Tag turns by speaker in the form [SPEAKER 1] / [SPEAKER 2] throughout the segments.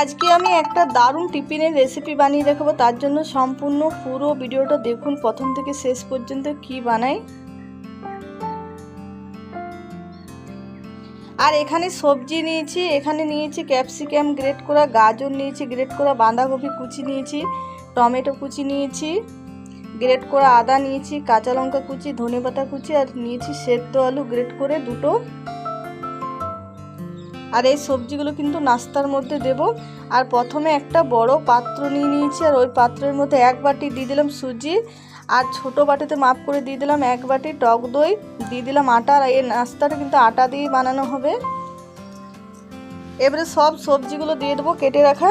[SPEAKER 1] আজকে আমি একটা দারুণ টিফিনের রেসিপি বানিয়ে দেখাবো। তার জন্য সম্পূর্ণ পুরো ভিডিওটা দেখুন। প্রথম থেকে শেষ পর্যন্ত কি বানাই। আর এখানে সবজি নিয়েছি, এখানে নিয়েছি ক্যাপসিকাম, গ্রেট করা গাজর নিয়েছি, গ্রেট করা বাঁধাকপি কুচি নিয়েছি, টমেটো কুচি নিয়েছি, গ্রেট করা আদা নিয়েছি, কাঁচা লঙ্কা কুচি, ধনেপাতা কুচি, আর নিয়েছি সেদ্ধ আলু, গ্রেট করে দুটো আর এই সবজিগুলো কিন্তু নাস্তার মধ্যে দেব। আর প্রথমে একটা বড় পাত্র নিয়ে নিয়েছি, আর ওই পাত্রের মধ্যে এক বাটি দিয়ে দিলাম সুজি, আর ছোট বাটিতে মাপ করে দিয়ে দিলাম এক বাটি টক দই, দিয়ে দিলাম আটা, আর এই নাস্তাটা কিন্তু আটা দিয়ে বানানো হবে। এবারে সব সবজিগুলো দিয়ে দেবো কেটে রাখা।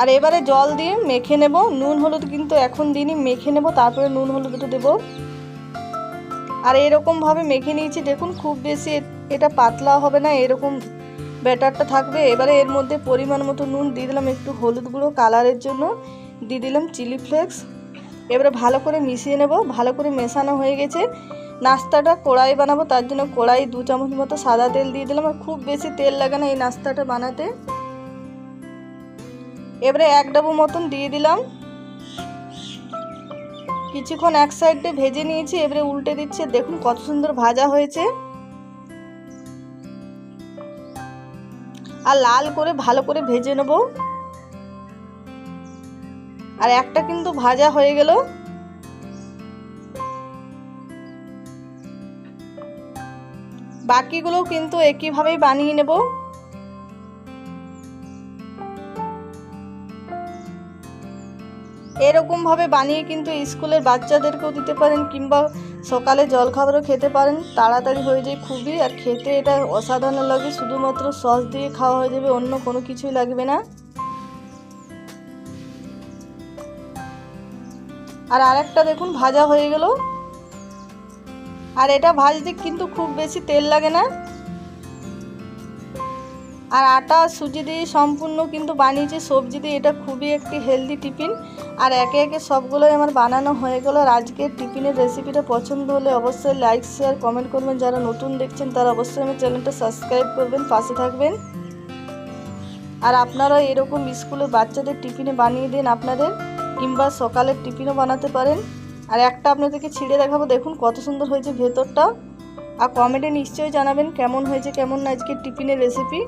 [SPEAKER 1] আর এবারে জল দিয়ে মেখে নেব। নুন, হলুদ কিন্তু এখন দিনই মেখে নেব, তারপরে নুন হলুদটা দেবো। আর এরকমভাবে মেখে নিয়েছি, দেখুন খুব বেশি এটা পাতলা হবে না, এরকম ব্যাটারটা থাকবে। এবারে এর মধ্যে পরিমাণ মতো নুন দিয়ে দিলাম একটু হলুদ গুঁড়ো কালারের জন্য। দিয়ে দিলাম চিলি ফ্লেক্স। এবারে ভালো করে মিশিয়ে নেব, ভালো করে মেশানো হয়ে গেছে। নাস্তাটা কড়াই বানাবো, তার জন্য কড়াই দু চামচ মতো সাদা তেল দিয়ে দিলাম। আর খুব বেশি তেল লাগে না এই নাস্তাটা বানাতে। এবারে এক ডাবু মতন দিয়ে দিলাম। কিছুক্ষণ এক সাইডে ভেজে নিয়েছি, এবারে উল্টে দিচ্ছে। দেখুন কত সুন্দর ভাজা হয়েছে। আর লাল করে ভালো করে ভেজে নেব। আর একটা কিন্তু ভাজা হয়ে গেল। বাকিগুলোও কিন্তু একইভাবেই বানিয়ে নেব। এরকমভাবে বানিয়ে কিন্তু স্কুলের বাচ্চাদেরকেও দিতে পারেন কিংবা সকালে জলখাবারও খেতে পারেন। তাড়াতাড়ি হয়ে যায় খুবই, আর খেতে এটা অসাধারণ লাগে। শুধুমাত্র সস দিয়ে খাওয়া হয়ে যাবে, অন্য কোনো কিছুই লাগবে না। আর আরেকটা দেখুন, ভাজা হয়ে গেল। আর এটা ভাজতে কিন্তু খুব বেশি তেল লাগে না। আর আটা, সুজি দিয়ে সম্পূর্ণ কিন্তু বানিয়েছি। সবজি দিয়ে এটা খুবই একটি হেলদি টিফিন আর একে একে সবগুলোই আমার বানানো হয়ে গেল। আর আজকের টিফিনের রেসিপিটা পছন্দ হলে অবশ্যই লাইক শেয়ার কমেন্ট করবেন। যারা নতুন দেখছেন, তারা অবশ্যই আমার চ্যানেলটা সাবস্ক্রাইব করবেন, পাশে থাকবেন। আর আপনারা এরকম স্কুলে বাচ্চাদের টিফিনে বানিয়ে দিন আপনাদের, কিংবা সকালের টিফিনও বানাতে পারেন। আর একটা আপনাদেরকে ছিঁড়ে দেখাবো। দেখুন কত সুন্দর হয়েছে ভেতরটা আর কমেন্টে নিশ্চয়ই জানাবেন কেমন হয়েছে, কেমন না আজকের টিফিনের রেসিপি